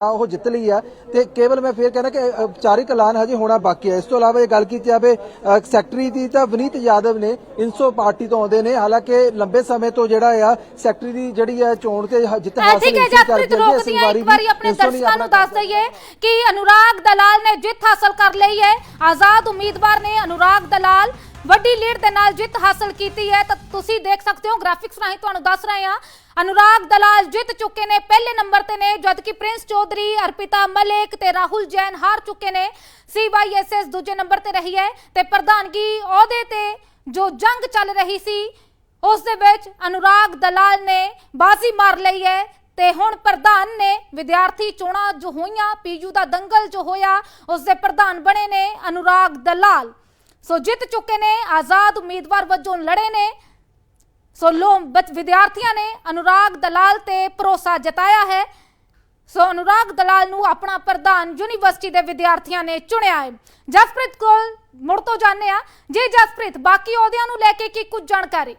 ਆ ਉਹ ਜਿੱਤ ਲਈ ਆ। ਤੇ ਕੇਵਲ ਮੈਂ ਫੇਰ ਕਹਿੰਦਾ ਕਿ ਔਪਚਾਰਿਕ ਐਲਾਨ ਹਜੇ ਹੋਣਾ ਬਾਕੀ ਹੈ ਇਸ ਤੋਂ ਇਲਾਵਾ ਇਹ ਗੱਲ ਕੀਤੀ ਜਾਵੇ ਸੈਕਟਰੀ ਦੀ ਤਾਂ ਵਿਨੀਤ ਯਾਦਵ ਨੇ ਇਨਸੋ ਪਾਰਟੀ ਤੋਂ ਆਉਂਦੇ ਨੇ। ਹਾਲਾਂਕਿ ਲੰਬੇ ਸਮੇਂ ਤੋਂ ਜਿਹੜਾ ਆ ਸੈਕਟਰੀ ਦੀ ਜਿਹੜੀ ਹੈ ਚੋਣ ਤੇ ਜਿੱਤ ਹਾਸਲ ਠੀਕ ਹੈ ਇਨਸੋ ਜਸਪ੍ਰੀਤ ਕਰਕੇ ਰੋਕਦੀ ਹੈ ਇੱਕ ਵਾਰੀ ਆਪਣੇ ਦਰਸ਼ਕਾਂ ਨੂੰ ਦੱਸ ਦਈਏ ਕਿ ਅਨੁਰਾਗ ਦਲਾਲ ਨੇ ਜਿੱਤ ਹਾਸਲ ਕਰ ਲਈ ਹੈ। ਆਜ਼ਾਦ ਉਮੀਦਵਾਰ ਨੇ ਅਨੁਰਾਗ ਦਲਾਲ ਵੱਡੀ ਲੀਡ ਦੇ ਨਾਲ ਜਿੱਤ ਹਾਸਲ ਕੀਤੀ ਹੈ, ਤਾਂ ਤੁਸੀਂ ਦੇਖ ਸਕਦੇ ਹੋ ਗ੍ਰਾਫਿਕਸ ਰਾਹੀਂ ਤੁਹਾਨੂੰ ਦੱਸ ਰਹੇ ਹਾਂ, ਅਨੁਰਾਗ ਦਲਾਲ ਜਿੱਤ ਚੁੱਕੇ ਨੇ, ਪਹਿਲੇ ਨੰਬਰ ਤੇ ਨੇ, ਜਦਕਿ ਪ੍ਰਿੰਸ ਚੌਧਰੀ ਅਰਪਿਤਾ ਮਲਿਕ ਤੇ ਰਾਹੁਲ ਜੈਨ ਹਾਰ ਚੁੱਕੇ ਨੇ, ਸੀਵਾਈਐਸਐਸ ਦੂਜੇ ਨੰਬਰ ਤੇ ਰਹੀ ਹੈ, ਤੇ ਪ੍ਰਧਾਨਗੀ ਅਹੁਦੇ ਤੇ ਜੋ ਜੰਗ ਚੱਲ ਰਹੀ ਸੀ, ਉਸ ਦੇ ਵਿੱਚ ਅਨੁਰਾਗ ਦਲਾਲ ਨੇ ਬਾਜ਼ੀ ਮਾਰ ਲਈ ਹੈ, ਤੇ ਹੁਣ ਪ੍ਰਧਾਨ ਨੇ ਵਿਦਿਆਰਥੀ ਚੋਣਾਂ ਜੋ ਹੋਈਆਂ, ਪੀਯੂ ਦਾ ਦੰਗਲ ਜੋ ਹੋਇਆ, ਉਸ ਦੇ ਪ੍ਰਧਾਨ ਬਣੇ ਨੇ ਅਨੁਰਾਗ ਦਲਾਲ। ਸੋ ਜਿੱਤ ਚੁੱਕੇ ਨੇ, ਆਜ਼ਾਦ ਉਮੀਦਵਾਰ ਵਜੋਂ ਲੜੇ ਨੇ। ਸੋ ਲੋ ਵਿਦਿਆਰਥੀਆਂ ਨੇ ਅਨੁਰਾਗ ਦਲਾਲ ਤੇ ਭਰੋਸਾ ਜਤਾਇਆ ਹੈ। ਸੋ ਅਨੁਰਾਗ ਦਲਾਲ ਨੂੰ ਆਪਣਾ ਪ੍ਰਧਾਨ ਯੂਨੀਵਰਸਿਟੀ ਦੇ ਵਿਦਿਆਰਥੀਆਂ ਨੇ ਚੁਣਿਆ ਹੈ। ਜਸਪ੍ਰੀਤ ਕੋਲ ਮੁੜ ਤੋਂ ਜਾਣਦੇ ਆ ਜੀ ਜਸਪ੍ਰੀਤ, ਬਾਕੀ ਅਹੁਦਿਆਂ ਨੂੰ ਲੈ ਕੇ ਕੀ ਕੁਝ ਜਾਣਕਾਰੀ?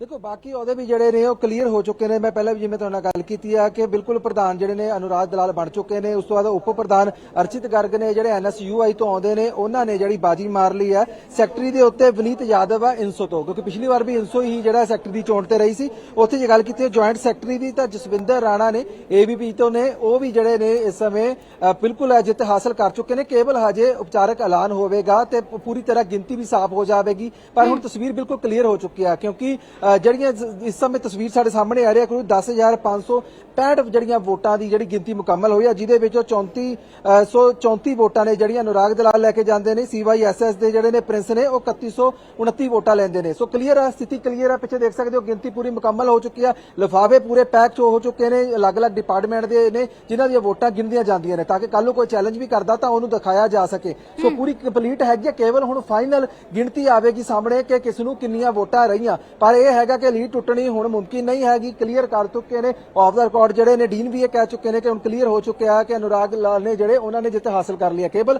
ਦੇਖੋ, ਬਾਕੀ ਉਹਦੇ ਵੀ ਜਿਹੜੇ ਨੇ, ਉਹ ਕਲੀਅਰ ਹੋ ਚੁੱਕੇ ਨੇ। ਮੈਂ ਪਹਿਲਾਂ ਵੀ ਜਿਵੇਂ ਤੁਹਾਡੇ ਨਾਲ ਗੱਲ ਕੀਤੀ ਆ ਕਿ ਬਿਲਕੁਲ ਪ੍ਰਧਾਨ ਜਿਹੜੇ ਨੇ, ਅਨੁਰਾਗ ਦਲਾਲ ਬਣ ਚੁੱਕੇ ਨੇ। ਉਸ ਤੋਂ ਬਾਅਦ ਉਪ ਪ੍ਰਧਾਨ ਅਰਚਿਤ ਗਰਗ ਨੇ, ਜਿਹੜੇ ਐਨਐਸਯੂਆਈ ਤੋਂ ਆਉਂਦੇ ਨੇ, ਉਹਨਾਂ ਨੇ ਜਿਹੜੀ ਬਾਜੀ ਮਾਰ ਲਈ ਆ। ਸੈਕਟਰੀ ਦੇ ਉੱਤੇ ਵਿਨੀਤ ਯਾਦਵ ਆ, ਇਨਸੋ ਤੋਂ, ਕਿਉਂਕਿ ਪਿਛਲੀ ਵਾਰ ਵੀ ਇਨਸੋ ਹੀ ਜਿਹੜਾ ਸੈਕਟਰੀ ਦੀ ਚੋਣ ਤੇ ਰਹੀ ਸੀ। ਉੱਥੇ ਜੇ ਗੱਲ ਕੀਤੀ ਜੁਆਇੰਟ ਸੈਕਟਰੀ ਦੀ, ਤਾਂ ਜਸਵਿੰਦਰ ਰਾਣਾ ਨੇ ਏਬੀਪੀ ਤੋਂ ਨੇ, ਉਹ ਵੀ ਜਿਹੜੇ ਨੇ ਇਸ ਸਮੇਂ ਬਿਲਕੁਲ ਜਿੱਤ ਹਾਸਲ ਕਰ ਚੁੱਕੇ ਨੇ। ਕੇਵਲ ਹਜੇ ਉਪਚਾਰਕ ਐਲਾਨ ਹੋਵੇਗਾ ਤੇ ਪੂਰੀ ਤਰ੍ਹਾਂ ਗਿਣਤੀ ਵੀ ਸਾਫ਼ ਹੋ ਜਾਵੇਗੀ। ਪਰ ਹੁਣ ਤਸਵੀਰ ਬਿਲਕੁਲ ਕਲੀਅਰ ਹੋ ਚੁੱਕੀ ਆ, ਕਿਉਂਕਿ ਜਿਹੜੀਆਂ ਇਸ ਸਮੇਂ ਤਸਵੀਰ ਸਾਡੇ ਸਾਹਮਣੇ ਆ ਰਹੀ ਹੈ ਕੋਈ 10565 ਜਿਹੜੀਆਂ ਵੋਟਾਂ ਦੀ ਜਿਹੜੀ ਗਿਣਤੀ ਮੁਕੰਮਲ ਹੋਈ ਆ ਜਿਹਦੇ ਵਿੱਚੋਂ 34 ਅ, ਸੌ 34 ਵੋਟਾਂ ਨੇ ਜਿਹੜੀਆਂ ਅਨੁਰਾਗ ਦਲਾਲ ਲੈ ਕੇ ਜਾਂਦੇ ਨੇ ਸੀਵਾਈਐਸਐਸ ਦੇ ਜਿਹੜੇ ਨੇ ਪ੍ਰਿੰਸ ਨੇ ਉਹ 3129 ਵੋਟਾਂ ਲੈਂਦੇ ਨੇ। ਸੋ ਕਲੀਅਰ ਆ ਸਥਿਤੀ ਕਲੀਅਰ ਆ ਪਿੱਛੇ ਦੇਖ ਸਕਦੇ ਹੋ ਗਿਣਤੀ ਪੂਰੀ ਮੁਕੰਮਲ ਹੋ ਚੁੱਕੀ ਆ ਲਿਫਾਫੇ ਪੂਰੇ ਪੈਕ ਹੋ ਚੁੱਕੇ ਨੇ ਅਲੱਗ-ਅਲੱਗ ਡਿਪਾਰਟਮੈਂਟ ਦੇ ਨੇ ਜਿਨ੍ਹਾਂ ਦੀਆਂ ਵੋਟਾਂ ਗਿਣਦੀਆਂ ਜਾਂਦੀਆਂ ਨੇ ਤਾਂ ਕਿ ਕੱਲ ਨੂੰ ਕੋਈ ਚੈਲੰਜ ਵੀ ਕਰਦਾ ਤਾਂ ਉਹਨੂੰ ਦਿਖਾਇਆ ਜਾ ਸਕੇ। ਸੋ ਪੂਰੀ ਕੰਪਲੀਟ ਹੈਗੀ ਹੈ ਕੇਵਲ ਹੁਣ ਫਾਈਨਲ ਗਿਣਤੀ ਆਵੇਗੀ ਸਾਹਮਣੇ ਕਿ ਕਿਸ ਨੂੰ ਕਿੰਨੀਆਂ ਵੋਟਾਂ ਰਹੀਆਂ ਪਰ ਇਹ ਹੈਗਾ ਕਿ ਲੀਡ ਟੁੱਟਣੀ ਹੁਣ ਮੁਮਕਿਨ ਨਹੀਂ ਹੈਗੀ ਕਲੀਅਰ ਕਰ ਚੁੱਕੇ ਨੇ। ਆਫ ਦਾ ਰਿਕਾਰਡ ਜਿਹੜੇ ਨੇ ਡੀਨ ਵੀ ਇਹ ਕਹਿ ਚੁੱਕੇ ਨੇ ਕਿ ਹੁਣ ਕਲੀਅਰ ਹੋ ਚੁੱਕਿਆ ਕਿ ਅਨੁਰਾਗ ਲਾਲ ਨੇ ਜਿਹੜੇ ਉਹਨਾਂ ਨੇ ਜਿੱਤ ਹਾਸਲ ਕਰ ਹੈ। ਕੇਵਲ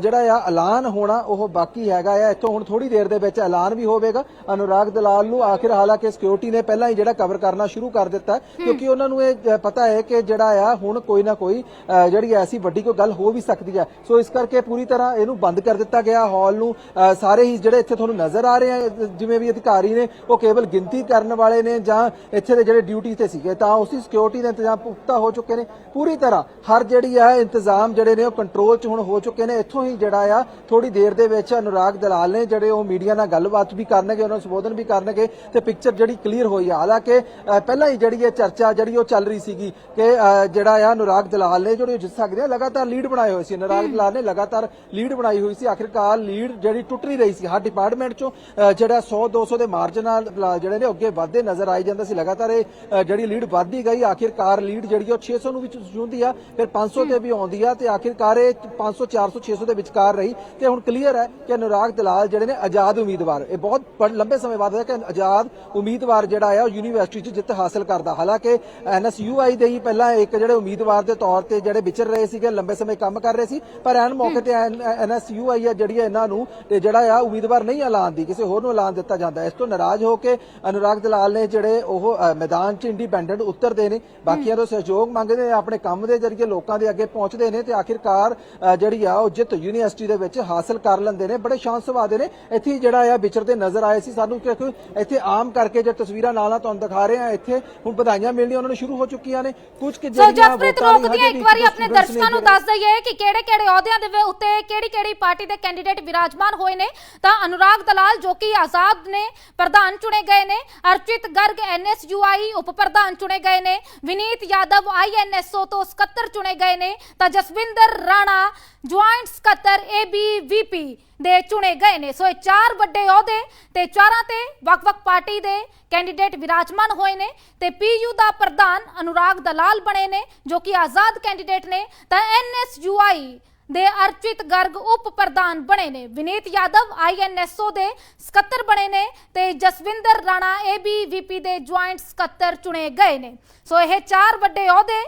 ਜਿਹੜਾ ਆ ਐਲਾਨ ਹੋਣਾ ਉਹ ਬਾਕੀ ਹੈਗਾ ਆ। ਇੱਥੋਂ ਹੁਣ ਥੋੜੀ ਦੇਰ ਦੇ ਵਿੱਚ ਐਲਾਨ ਵੀ ਹੋਵੇਗਾ। ਅਨੁਰਾਗ ਦਲਾਲ ਨੂੰ ਆਖਿਰ ਹਾਲਾਂਕਿ ਸਿਕਿਉਰਿਟੀ ਨੇ ਪਹਿਲਾਂ ਹੀ ਜਿਹੜਾ ਕਵਰ ਕਰਨਾ ਸ਼ੁਰੂ ਕਰ ਦਿੱਤਾ ਕਿਉਂਕਿ ਉਹਨਾਂ ਨੂੰ ਇਹ ਪਤਾ ਹੈ ਕਿ ਜਿਹੜਾ ਆ ਹੁਣ ਕੋਈ ਨਾ ਕੋਈ ਜਿਹੜੀ ਐਸੀ ਵੱਡੀ ਕੋਈ ਗੱਲ ਹੋ ਵੀ ਸਕਦੀ ਹੈ। ਸੋ ਇਸ ਕਰਕੇ ਪੂਰੀ ਤਰ੍ਹਾਂ ਇਹਨੂੰ ਬੰਦ ਕਰ ਦਿੱਤਾ ਗਿਆ। ਹਾਲ ਨੂੰ ਸਾਰੇ ਹੀ ਜਿਹੜੇ ਇੱਥੇ ਤੁਹਾਨੂੰ ਨਜ਼ਰ ਆ ਰਹੇ ਆ ਜਿਵੇਂ ਵੀ ਅਧਿਕਾਰੀ ਨੇ ਉਹ ਕੇਵਲ ਗਿਣਤੀ ਕਰਨ ਵਾਲੇ ਨੇ ਜਾਂ ਇੱਥੇ ਦੇ ਜਿਹੜੇ ਡਿਊਟੀ ਤੇ ਸੀਗੇ ਤਾਂ ਉਸੇ ਸਿਕਿਉਰਿਟੀ ਦੇ ਇੰਤਜ਼ਾਮ ਪੁਖਤਾ ਹੋ ਚੁੱਕੇ ਨੇ। ਪੂਰੀ ਤਰ੍ਹਾਂ ਹਰ ਜਿਹੜੀ ਆ ਇੰਤਜ਼ਾਮ ਜਿਹੜੇ ਨੇ ਉਹ ਕੰਟਰੋਲ 'ਚ ਹੁਣ ਹੋ ਚੁੱਕੇ ਨੇ। ਇੱਥੋਂ ਹੀ ਜਿਹੜਾ ਆ ਥੋੜੀ ਦੇਰ ਦੇ ਵਿੱਚ ਅਨੁਰਾਗ ਦਲਾਲ ਨੇ ਜਿਹੜੇ ਉਹ ਮੀਡੀਆ ਨਾਲ ਗੱਲਬਾਤ ਵੀ ਕਰਨਗੇ ਉਹਨਾਂ ਨੂੰ ਸੰਬੋਧਨ ਵੀ ਕਰਨਗੇ ਤੇ ਪਿਕਚਰ ਜਿਹੜੀ ਕਲੀਅਰ ਹੋਈ ਆ। ਹਾਲਾਂਕਿ ਪਹਿਲਾਂ ਹੀ ਜਿਹੜੀ ਇਹ ਚਰਚਾ ਜਿਹੜੀ ਉਹ ਚੱਲ ਰਹੀ ਸੀਗੀ ਕਿ ਜਿਹੜਾ ਆ ਅਨੁਰਾਗ ਦਲਾਲ ਨੇ ਜਿਹੜੇ ਜਿੱਤ ਸਕਦੇ ਆ ਲਗਾਤਾਰ ਲੀਡ ਬਣਾਏ ਹੋਏ ਸੀ। ਅਨੁਰਾਗ ਦਲਾਲ ਨੇ ਲਗਾਤਾਰ ਲੀਡ ਬਣਾਈ ਹੋਈ ਸੀ। ਆਖਿਰਕਾਰ ਲੀਡ ਜਿਹੜੀ ਟੁੱਟ ਰਹੀ ਸੀ ਹਰ ਡਿਪਾਰਟਮੈਂਟ ਚੋਂ ਅ, ਜਿਹੜਾ 100 200 ਦੇ ਮਾਰਜਨ ਨਾਲ ਜਿਹੜੇ ਨੇ ਅੱਗੇ ਵਧਦੇ ਨਜ਼ਰ ਆਈ ਜਾਂਦਾ ਸੀ। ਲਗਾਤਾਰ ਇਹ ਜਿਹੜੀ ਲੀਡ ਵੱਧਦੀ ਗਈ ਆਖਿਰਕਾਰ ਲੀਡ ਜਿਹੜੀ ਉਹ 600 ਨੂੰ ਵੀ ਛੂੰਹਦੀ ਆ ਫਿਰ 500 ਤੇ ਵੀ ਆਉਂਦੀ ਆ ਤੇ ਆਖਿਰਕਾਰ ਇਹ 500 400 600 ਦੇ ਵਿਚਕਾਰ ਰਹੀ। ਤੇ ਹੁਣ ਕਲੀਅਰ ਹੈ ਕਿ ਅਨੁਰਾਗ ਦਲਾਲ ਜਿਹੜੇ ਨੇ ਆਜ਼ਾਦ ਉਮੀਦਵਾਰ। ਇਹ ਬਹੁਤ ਲੰਬੇ ਸਮੇਂ ਬਾਅਦ ਹੈ ਕਿ ਆਜ਼ਾਦ ਉਮੀਦਵਾਰ ਜਿਹੜਾ ਆ ਉਹ ਯੂਨੀਵਰਸਿਟੀ 'ਚ ਜਿੱਤ ਹਾਸਲ ਕਰਦਾ। ਹਾਲਾਂਕਿ ਐਨਐਸਯੂਆਈ ਦੇ ਹੀ ਪਹਿਲਾਂ ਇੱਕ ਜਿਹੜੇ ਉਮੀਦਵਾਰ ਦੇ ਤੌਰ ਤੇ ਜਿਹੜੇ ਵਿਚਰ ਰਹੇ ਸੀਗੇ ਲੰਬੇ ਸਮੇਂ ਕੰਮ ਕਰ ਰਹੇ ਸੀ ਪਰ ਐਨ ਮੌਕੇ ਤੇ ਐਨਐਸਯੂਆਈ ਆ ਜਿਹੜੀ ਇਹਨਾਂ ਨੂੰ ਤੇ ਜਿਹੜਾ ਆ ਉਮੀਦਵਾਰ ਨਹੀਂ ਐਲਾਨਦੀ ਕਿਸੇ ਹੋਰ ਨੂੰ ਐਲਾਨ ਦਿੱਤਾ ਜਾਂਦਾ। ਇਸ ਤੋਂ ਨਾਰਾਜ਼ ਹੋ ਕੇ ਅਨੁਰਾਗ ਦਲਾਲ ਨੇ ਜਿਹੜੇ ਉਹ ਮੈਦਾਨ 'ਚ ਇੰਡੀਪੈਂਡੈਂਟ ਉਤਰਦੇ ਨੇ ਬਾਕੀਆਂ ਤੋਂ ਸਹਿਯੋਗ ਮੰਗਦੇ ਨੇ ਆਪਣੇ ਕੰਮ ਦੇ ਜ਼ਰੀਏ ਲੋਕਾਂ ਦੇ ਅੱਗੇ ਪਹੁੰਚਦੇ ਨੇ ਤੇ ਆਖਿਰਕਾਰ ਜਿਹੜੀ ਆ ਉਹ ਜਿੱਤ ਯੂਨੀਵਰਸਿਟੀ ਦੇ ਵਿੱਚ ਹਾਸਲ ਕਰ ਲੈਂਦੇ ਨੇ ਬੜੇ ਸ਼ਾਨ ਸੁਭਾਅ ਦੇ ਨੇ। ਇੱਥੇ ਜਿਹੜਾ ਆ ਵਿਚਰਦੇ ਨਜ਼ਰ ਆਏ ਸੀ ਸਾਨੂੰ ਕਿਉਂਕਿ ਇੱਥੇ ਆਮ ਕਰਕੇ ਜੇ ਤਸਵੀਰਾਂ ਨਾਲ ਨਾਲ ਤੁਹਾਨੂੰ ਦਿਖਾ ਰਹੇ ਆ ਇੱਥੇ ਹੁਣ ਵਧਾਈਆਂ ਮਿਲਣੀਆਂ ਉਹਨਾਂ ਨੂੰ ਸ਼ੁਰੂ ਹੋ ਚੁੱਕੀਆਂ ਨੇ। ਕੁਝ ਕਿ ਜਿਹੜੀਆਂ ਜਸਪ੍ਰੀਤ ਵੋਟਾਂ ਲਈ ਰੋਕਦੀ ਹੈ ਹਜੇ ਇੱਕ ਵਾਰੀ ਆਪਣੇ ਦਰਸ਼ਕਾਂ ਨੂੰ ਦੱਸ ਦਈਏ ਕਿ ਕਿਹੜੇ ਕਿਹੜੇ ਅਹੁਦਿਆਂ ਦੇ ਵੇ- ਉੱਤੇ ਕਿਹੜੀ ਕਿਹੜੀ ਪਾਰਟੀ ਦੇ ਕੈਂਡੀਡੇਟ ਵਿਰਾਜਮਾਨ ਹੋਏ ਨੇ। ਤਾਂ ਅਨੁਰਾਗ ਦਲਾਲ ਜੋ ਕਿ ਆਜ਼ਾਦ ਨੇ ਪ੍ਰਧਾਨ ਚੁਣੇ ਗਏ ਨੇ। ਅਰਚਿਤ ਗਰਗ ਐਨਐਸਯੂਆਈ ਉਪ ਪ੍ਰਧਾਨ ਚੁਣੇ ਗਏ ਨੇ। ਵਿਨੀਤ ਯਾਦਵ ਆਈਐਨਐਸਓ ਤੋਂ ਸਕੱਤਰ ਚੁਣੇ ਗਏ ਨੇ। ਤਾਂ ਜਸਵਿੰਦਰ ਰਾਣਾ ਜੁਆਇੰਟ ਸਕੱਤਰ ਏਬੀਵੀਪੀ ਦੇ ਚੁਣੇ ਗਏ ਨੇ। ਸੋ ਇਹ ਚਾਰ ਵੱਡੇ ਅਹੁਦੇ ਤੇ ਚਾਰਾਂ ਤੇ ਵੱਖ-ਵੱਖ ਪਾਰਟੀ ਦੇ ਕੈਂਡੀਡੇਟ ਵਿਰਾਜਮਾਨ ਹੋਏ ਨੇ ਤੇ ਪੀਯੂ ਦਾ ਪ੍ਰਧਾਨ ਅਨੁਰਾਗ ਦਲਾਲ ਬਣੇ ਨੇ, ਜੋ ਕਿ ਆਜ਼ਾਦ ਕੈਂਡੀਡੇਟ ਨੇ। ਤਾਂ ਐਨਐਸਯੂਆਈ ਦੇ ਅਰਚਿਤ ਗਰਗ ਉਪ ਪ੍ਰਧਾਨ ਬਣੇ ਨੇ। ਵਿਨੀਤ ਯਾਦਵ ਆਈਐਨਐਸਓ ਦੇ ਸਕੱਤਰ ਬਣੇ ਨੇ ਤੇ ਜਸਵਿੰਦਰ ਰਾਣਾ ਏਬੀਵੀਪੀ ਦੇ ਜੁਆਇੰਟ ਸਕੱਤਰ ਚੁਣੇ ਗਏ ਨੇ। ਸੋ ਇਹ ਚਾਰ ਵੱਡੇ ਅਹੁਦੇ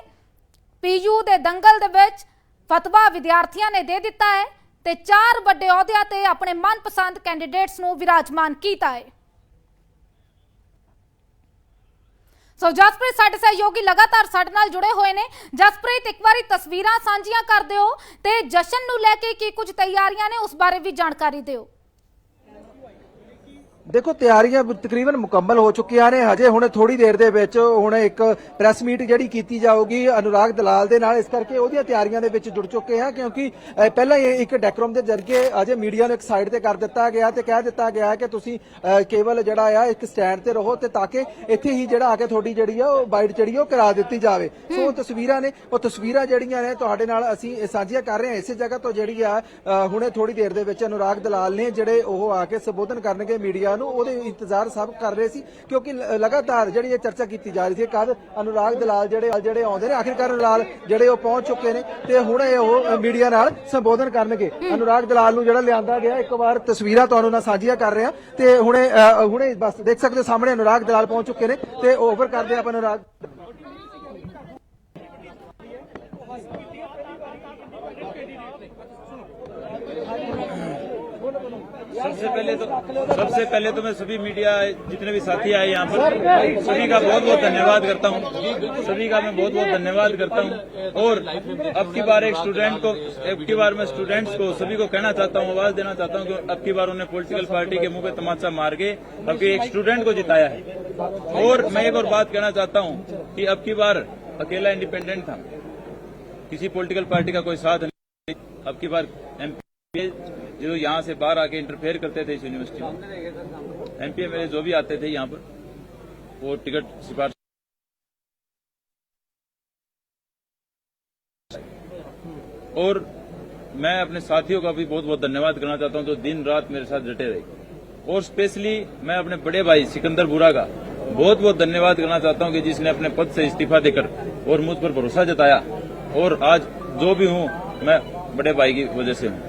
ਪੀਯੂ ਦੇ ਦੰਗਲ ਦੇ ਵਿੱਚ ਫਤਵਾ ਵਿਦਿਆਰਥੀਆਂ ਨੇ ਦੇ ਦਿੱਤਾ ਹੈ ਤੇ ਚਾਰ ਵੱਡੇ ਅਹੁਦਿਆਂ ਤੇ ਆਪਣੇ ਮਨਪਸੰਦ ਕੈਂਡੀਡੇਟਸ ਨੂੰ ਵਿਰਾਜਮਾਨ ਕੀਤਾ ਹੈ। ਸੋ ਜਸਪ੍ਰੀਤ ਸਾਡੇ ਸਹਿਯੋਗੀ ਲਗਾਤਾਰ ਸਾਡੇ ਨਾਲ ਜੁੜੇ ਹੋਏ ਨੇ। ਜਸਪ੍ਰੀਤ ਇੱਕ ਵਾਰੀ ਤਸਵੀਰਾਂ ਸਾਂਝੀਆਂ ਕਰ ਦਿਓ ਤੇ ਜਸ਼ਨ ਨੂੰ ਲੈ ਕੇ ਕੀ ਕੁਝ ਤਿਆਰੀਆਂ ਨੇ, ਉਸ ਬਾਰੇ ਵੀ ਜਾਣਕਾਰੀ ਦਿਓ। ਦੇਖੋ, ਤਿਆਰੀਆਂ ਤਕਰੀਬਨ ਮੁਕੰਮਲ ਹੋ ਚੁੱਕੀਆਂ ਨੇ। ਹਜੇ ਹੁਣ ਥੋੜੀ ਦੇਰ ਦੇ ਵਿੱਚ ਹੁਣ ਇੱਕ ਪ੍ਰੈਸ ਮੀਟ ਜਿਹੜੀ ਕੀਤੀ ਜਾਊਗੀ ਅਨੁਰਾਗ ਦਲਾਲ ਦੇ ਨਾਲ, ਇਸ ਕਰਕੇ ਉਹਦੀਆਂ ਤਿਆਰੀਆਂ ਦੇ ਵਿੱਚ ਜੁੜ ਚੁੱਕੇ ਆ ਕਿਉਂਕਿ ਪਹਿਲਾਂ ਹੀ ਇੱਕ ਡੈਕਰਮ ਦੇ ਜ਼ਰੀਏ ਅਜੇ ਮੀਡੀਆ ਨੂੰ ਇੱਕ ਸਾਈਡ ਤੇ ਕਰ ਦਿੱਤਾ ਗਿਆ ਤੇ ਕਹਿ ਦਿੱਤਾ ਗਿਆ ਕਿ ਤੁਸੀਂ ਕੇਵਲ ਜਿਹੜਾ ਆ, ਇੱਕ ਸਟੈਂਡ ਤੇ ਰਹੋ ਤੇ ਤਾਂ ਕਿ ਇੱਥੇ ਹੀ ਜਿਹੜਾ ਆ ਕੇ ਤੁਹਾਡੀ ਜਿਹੜੀ ਆ, ਉਹ ਬਾਈਟ ਜਿਹੜੀ ਉਹ ਕਰਾ ਦਿੱਤੀ ਜਾਵੇ। ਸੋ ਉਹ ਤਸਵੀਰਾਂ ਨੇ, ਉਹ ਤਸਵੀਰਾਂ ਜਿਹੜੀਆਂ ਨੇ ਤੁਹਾਡੇ ਨਾਲ ਅਸੀਂ ਸਾਂਝੀਆਂ ਕਰ ਰਹੇ ਹਾਂ। ਇਸੇ ਜਗ੍ਹਾ ਤੋਂ ਜਿਹੜੀ ਆ ਹੁਣੇ ਥੋੜੀ ਦੇਰ ਦੇ ਵਿੱਚ ਅਨੁਰਾਗ ਦਲਾਲ ਨੇ ਜਿਹੜੇ ਉਹ ਆ ਕੇ ਸੰਬੋਧਨ ਕਰਨਗੇ ਮੀਡੀਆ ਨੂੰ ਉਹਦੇ ਇੰਤਜ਼ਾਰ ਸਭ ਕਰ ਰਹੇ ਸੀ ਕਿਉਂਕਿ ਲਗਾਤਾਰ ਜਿਹੜੀ ਇਹ ਚਰਚਾ ਕੀਤੀ ਜਾ ਰਹੀ ਸੀ ਕਦ ਅਨੁਰਾਗ ਦਲਾਲ ਜਿਹੜੇ ਜਿਹੜੇ ਆਉਂਦੇ ਨੇ ਆਖਿਰਕਾਰ ਦਲਾਲ ਜਿਹੜੇ ਉਹ ਪਹੁੰਚ ਚੁੱਕੇ ਨੇ ਤੇ ਹੁਣ ਇਹ ਉਹ ਮੀਡੀਆ ਨਾਲ ਸੰਬੋਧਨ ਕਰਨਗੇ। ਅਨੁਰਾਗ ਦਲਾਲ ਨੂੰ ਜਿਹੜਾ ਲਿਆਂਦਾ ਗਿਆ ਇੱਕ ਵਾਰ ਤਸਵੀਰਾਂ ਤੁਹਾਨੂੰ ਨਾਲ ਸਾਂਝੀਆਂ ਕਰ ਰਹੇ ਤੇ ਹੁਣੇ ਹੁਣੇ ਬਸ ਦੇਖ ਸਕਦੇ ਹੋ ਸਾਹਮਣੇ ਅਨੁਰਾਗ ਦਲਾਲ ਪਹੁੰਚ ਚੁੱਕੇ ਨੇ ਤੇ ਓਵਰ ਕਰਦੇ ਆਪਾਂ ਅਨੁਰਾਗ। सबसे पहले तो सबसे पहले तो मैं सभी मीडिया जितने भी साथी आए यहाँ पर, सभी का बहुत बहुत धन्यवाद करता हूँ। सभी का मैं बहुत बहुत धन्यवाद करता हूँ। और अब की बार एक स्टूडेंट को अब की बार मैं स्टूडेंट्स को, सभी को कहना चाहता हूँ, आवाज़ देना चाहता हूँ कि अब की बार उन्हें पॉलिटिकल पार्टी के मुँह पे तमाचा मार के अब एक स्टूडेंट को जिताया है। और मैं एक और बात कहना चाहता हूँ कि अब की बार अकेला इंडिपेंडेंट था। किसी पॉलिटिकल पार्टी का कोई साथ नहीं। अब की बार एमपी जो यहाँ से बाहर आके इंटरफेयर करते थे इस यूनिवर्सिटी में। एमपी मेरे जो भी आते थे यहाँ पर, वो टिकट सिफारिश और मैं अपने साथियों का भी बहुत बहुत धन्यवाद करना चाहता हूँ जो दिन रात मेरे साथ डटे रहे। और स्पेशली मैं अपने बड़े भाई सिकंदर बुरा का बहुत बहुत धन्यवाद करना चाहता हूँ कि जिसने अपने पद से इस्तीफा देकर और मुझ पर भरोसा जताया। और आज जो भी हूँ, मैं बड़े भाई की वजह से हूँ।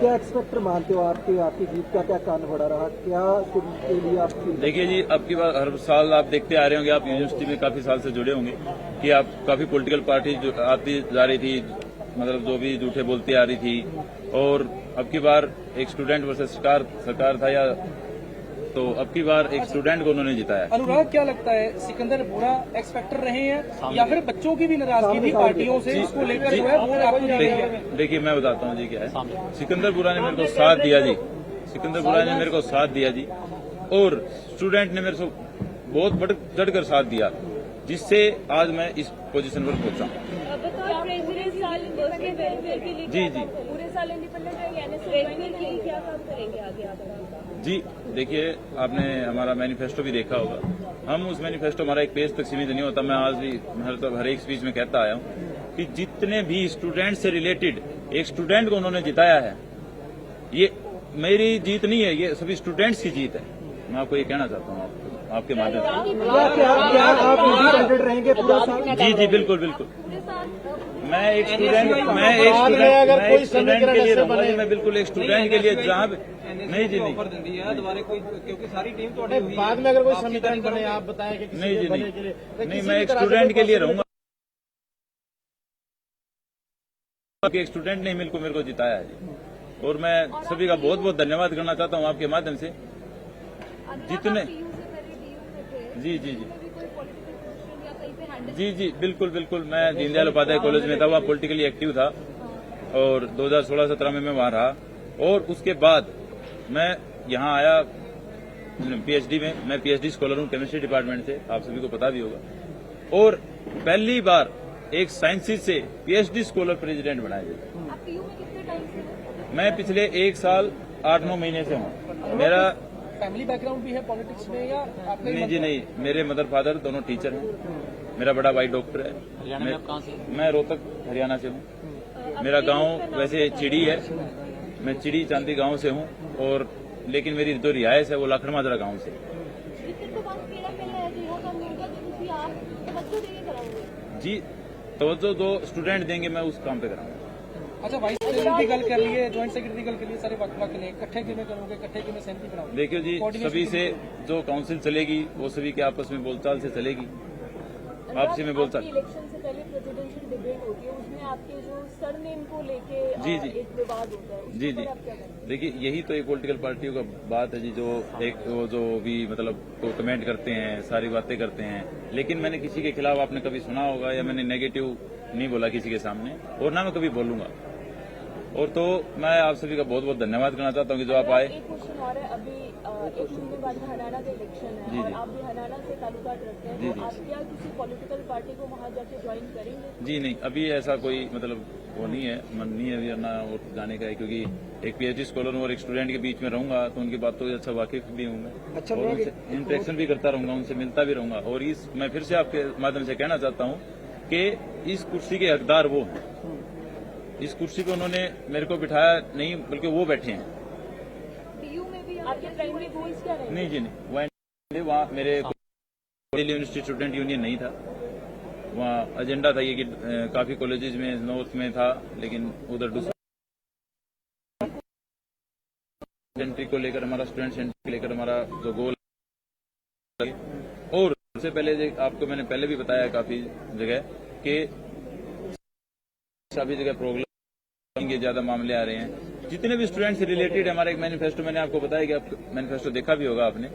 क्या एक्सपेक्टर मानते हो आपके, आपकी जीत का क्या कारण बड़ा रहा क्या के लिए आपकी देखिए जी, अब की बार हर साल आप देखते आ रहे होंगे, आप यूनिवर्सिटी में काफ़ी साल से जुड़े होंगे कि आप काफ़ी पॉलिटिकल पार्टी आती जा रही थी मतलब जो भी झूठे बोलती आ रही थी। और अब की बार एक स्टूडेंट वर्सेस सरकार था या तो अब की बार एक स्टूडेंट को उन्होंने जिताया। अनुराग क्या लगता है सिकंदर बुरा एक्सपेक्टर रहे हैं या फिर बच्चों की भी नाराज़गी थी पार्टियों से उसको लेकर जो। है वोट आपको है देखिए देखिए मैं बताता हूँ जी क्या है। सिकंदर बुरा ने मेरे को साथ दिया जी। सिकंदर बुरा ने मेरे को साथ दिया जी। और स्टूडेंट ने मेरे को बहुत बढ़ चढ़कर साथ दिया जिससे आज मैं इस पोजीशन पर पहुँचा बतौर प्रेसिडेंट साल उसके वेलफेयर के जी, क्या जी। काम- पूरे साल इंडिपेंडेंट रहेंगे जी देखिए आपने हमारा मैनिफेस्टो भी देखा होगा हम उस मैनिफेस्टो हमारा एक पेज तक सीमित नहीं होता मैं आज भी हर तो हर एक स्पीच में कहता आया हूँ कि जितने भी स्टूडेंट से रिलेटेड एक स्टूडेंट को उन्होंने जिताया है ये मेरी जीत नहीं है ये सभी स्टूडेंट्स की जीत है मैं आपको ये कहना चाहता हूँ आपको- आपके माध्यम से जी जी बिल्कुल बिल्कुल मैं एक स्टूडेंट मैं एक स्टूडेंट अगर कोई स्टूडेंट के लिए बने। मैं बिल्कुल एक स्टूडेंट के लिए जहाँ नहीं जी नहीं। क्योंकि सारी टीम तो बाद में अगर कोई समीकरण बने आप बताएँ कि नहीं जी नहीं। नहीं मैं एक स्टूडेंट के लिए रहूँगा तो एक स्टूडेंट ने मिलकर मेरे को जिताया है और मैं सभी का बहुत बहुत धन्यवाद करना चाहता हूँ आपके माध्यम से। जितने जी जी जी। जी जी बिल्कुल बिल्कुल। मैं दीनदयाल उपाध्याय कॉलेज में था वहाँ पॉलिटिकली एक्टिव था और 2016-17 में मैं वहाँ रहा। और उसके बाद मैं यहाँ आया पीएचडी में। मैं पीएचडी स्कॉलर हूँ केमिस्ट्री डिपार्टमेंट से। आप सभी को पता भी होगा। और पहली बार एक साइंसिस से पीएचडी स्कॉलर प्रेसिडेंट बनाया गया हो? मैं पिछले एक साल आठ नौ महीने से हूँ। मेरा फैमिली बैकग्राउंड भी है पॉलिटिक्स में या आपने नहीं जी मतलब नहीं. मेरे मदर फादर दोनों टीचर हैं. मेरा बड़ा भाई डॉक्टर है. मैं रोहतक हरियाणा से हूँ. मेरा गाँव वैसे चिड़ी है. मैं चिड़ी चांदी गाँव से हूँ और लेकिन मेरी जो रिहायश है वो लाखन माजरा गाँव से जी तो जो दो स्टूडेंट देंगे मैं उस काम पे कराऊँगा. देखियो जी सभी से जो काउंसिल चलेगी वो सभी के आपस में बोलचाल से चलेगी। आपसी में बोलचाल। जी जी जी। जी देखिए यही तो एक पॉलिटिकल पार्टियों का बात है जी जो एक वो जो भी मतलब तो कमेंट करते हैं सारी बातें करते हैं। लेकिन मैंने किसी के खिलाफ आपने कभी सुना होगा या मैंने नेगेटिव नहीं बोला किसी के सामने और ना मैं कभी बोलूँगा। और तो मैं आप सभी का बहुत बहुत धन्यवाद करना चाहता हूँ कि जो आप आए। एक क्वेश्चन और है अभी एक महीने बाद हरियाणा का इलेक्शन है जी, और जी। आप भी हरियाणा से ताल्लुकात रखते हैं जी, तो जी। आप क्या किसी पॉलिटिकल पार्टी को वहाँ जाके ज्वाइन करेंगे? जी नहीं अभी ऐसा कोई मतलब वो नहीं है मन नहीं है अभी ना और जाने का है क्योंकि एक पीएचडी स्कॉलर हूँ और एक स्टूडेंट के बीच में रहूँगा तो उनकी बात तो अच्छा वाकिफ भी हूँ मैं। अच्छा, और उनसे इंटरेक्शन भी करता रहूँगा उनसे मिलता भी रहूँगा। और इस मैं फिर से आपके माध्यम से कहना चाहता हूँ कि इस कुर्सी के हकदार वो हैं। इस कुर्सी पे उन्होंने मेरे को बिठाया नहीं बल्कि वो बैठे हैं। पीयू में भी आपके प्राइमरी गोल्स क्या रहेंगे नहीं जी नहीं। वहाँ वहाँ मेरे दिल्ली यूनिवर्सिटी स्टूडेंट यूनियन नहीं था। वहाँ एजेंडा था ये कि काफ़ी कॉलेजेस में नॉर्थ में था लेकिन उधर दूसरा एंट्री को लेकर हमारा स्टूडेंट सेंट्री को लेकर हमारा जो गोल और सबसे पहले आपको मैंने पहले भी बताया काफ़ी जगह कि सभी जगह प्रॉब्लम के ज्यादा मामले आ रहे हैं जितने भी स्टूडेंट से रिलेटेड हमारा एक मैनिफेस्टो मैंने आपको बताया कि आप मैनिफेस्टो देखा भी होगा आपने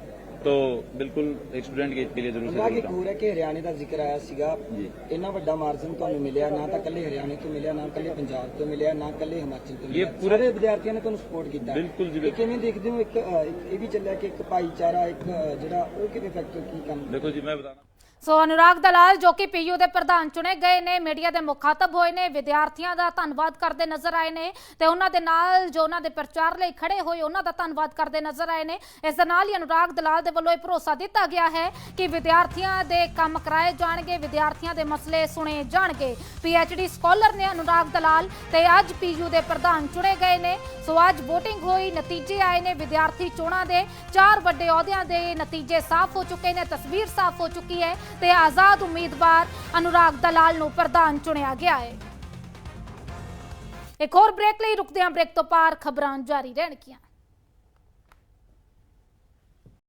तो बिल्कुल एक स्टूडेंट के, के लिए जरूर से अनुराग जरूर ਇੱਕ काम। ਹੋਰ ਹੈ ਕਿ ਹਰਿਆਣੇ ਦਾ ਜ਼ਿਕਰ ਆਇਆ ਸੀਗਾ ਜੀ। ਇੰਨਾ ਵੱਡਾ ਮਾਰਜਨ ਤੁਹਾਨੂੰ ਮਿਲਿਆ ਨਾ ਤਾਂ ਕੱਲੇ ਹਰਿਆਣੇ ਤੋਂ ਮਿਲਿਆ ਨਾ ਕੱਲੇ ਪੰਜਾਬ ਤੋਂ ਮਿਲਿਆ ਨਾ ਕੱਲੇ ਹਿਮਾਚਲ ਤੋਂ ਮਿਲਿਆ ਪੂਰੇ- ਸਾਰੇ ਵਿਦਿਆਰਥੀਆਂ ਨੇ ਤੁਹਾਨੂੰ ਸਪੋਰਟ ਕੀਤਾ ਬਿਲਕੁਲ ਜੀ, ਇਹ ਬਿਲਕੁਲ। ਕਿਵੇਂ ਦੇਖਦੇ ਹੋ ਇੱਕ ਅ, ਇੱਕ ਇਹ ਵੀ ਚੱਲਿਆ ਕਿ ਇੱਕ ਭਾਈਚਾਰਾ ਇੱਕ ਅ, ਜਿਹੜਾ ਉਹ ਕਿਵੇਂ ਫੈਕਟਰ ਕੀ ਕੰਮ देखो जी मैं बताना ਸੋ ਅਨੁਰਾਗ ਦਲਾਲ, ਜੋ ਕਿ ਪੀਯੂ ਦੇ ਪ੍ਰਧਾਨ ਚੁਣੇ ਗਏ ਨੇ, ਮੀਡੀਆ ਦੇ ਮੁਖਾਤਬ ਹੋਏ ਨੇ, ਵਿਦਿਆਰਥੀਆਂ ਦਾ ਧੰਨਵਾਦ ਕਰਦੇ ਨਜ਼ਰ ਆਏ ਨੇ ਤੇ ਉਹਨਾਂ ਦੇ ਨਾਲ ਜੋ ਉਹਨਾਂ ਦੇ ਪ੍ਰਚਾਰ ਲਈ ਖੜੇ ਹੋਏ, ਉਹਨਾਂ ਦਾ ਧੰਨਵਾਦ ਕਰਦੇ ਨਜ਼ਰ ਆਏ ਨੇ। ਇਸ ਦੇ ਨਾਲ ਹੀ ਅਨੁਰਾਗ ਦਲਾਲ ਦੇ ਵੱਲੋਂ ਇਹ ਭਰੋਸਾ ਦਿੱਤਾ ਗਿਆ ਹੈ ਕਿ ਵਿਦਿਆਰਥੀਆਂ ਦੇ ਕੰਮ ਕਰਾਏ ਜਾਣਗੇ, ਵਿਦਿਆਰਥੀਆਂ ਦੇ ਮਸਲੇ ਸੁਣੇ ਜਾਣਗੇ। ਡੀ ਸਕਾਲਰ ਨੇ ਅਨੁਰਾਗ ਦਲਾਲ ਤੇ ਅੱਜ ਪੀਯੂ ਦੇ ਪ੍ਰਧਾਨ ਚੁਣੇ ਗਏ ਨੇ। ਸੋ ਅੱਜ VOTING ਹੋਈ, ਨਤੀਜੇ ਆਏ ਨੇ, ਵਿਦਿਆਰਥੀ ਚੋਣਾਂ ਦੇ ਚਾਰ ਵੱਡੇ ਅਹੁਦਿਆਂ ਦੇ ਨਤੀਜੇ ਸਾਫ਼ ਹੋ ਚੁੱਕੇ ਨੇ, ਤਸਵੀਰ ਸਾਫ਼ ਹੋ ਚੁੱਕੀ ਹੈ। ਤੇ ਆਜ਼ਾਦ ਉਮੀਦਵਾਰ ਅਨੁਰਾਗ ਦਲਾਲ ਨੂੰ ਪ੍ਰਧਾਨ ਚੁਣਿਆ ਗਿਆ ਹੈ। ਇੱਕ ਹੋਰ ਬ੍ਰੇਕ ਲਈ ਰੁਕਦੇ ਹਾਂ ਬ੍ਰੇਕ ਤੋਂ ਪਾਰ ਖਬਰਾਂ ਜਾਰੀ ਰਹਿਣਗੀਆਂ।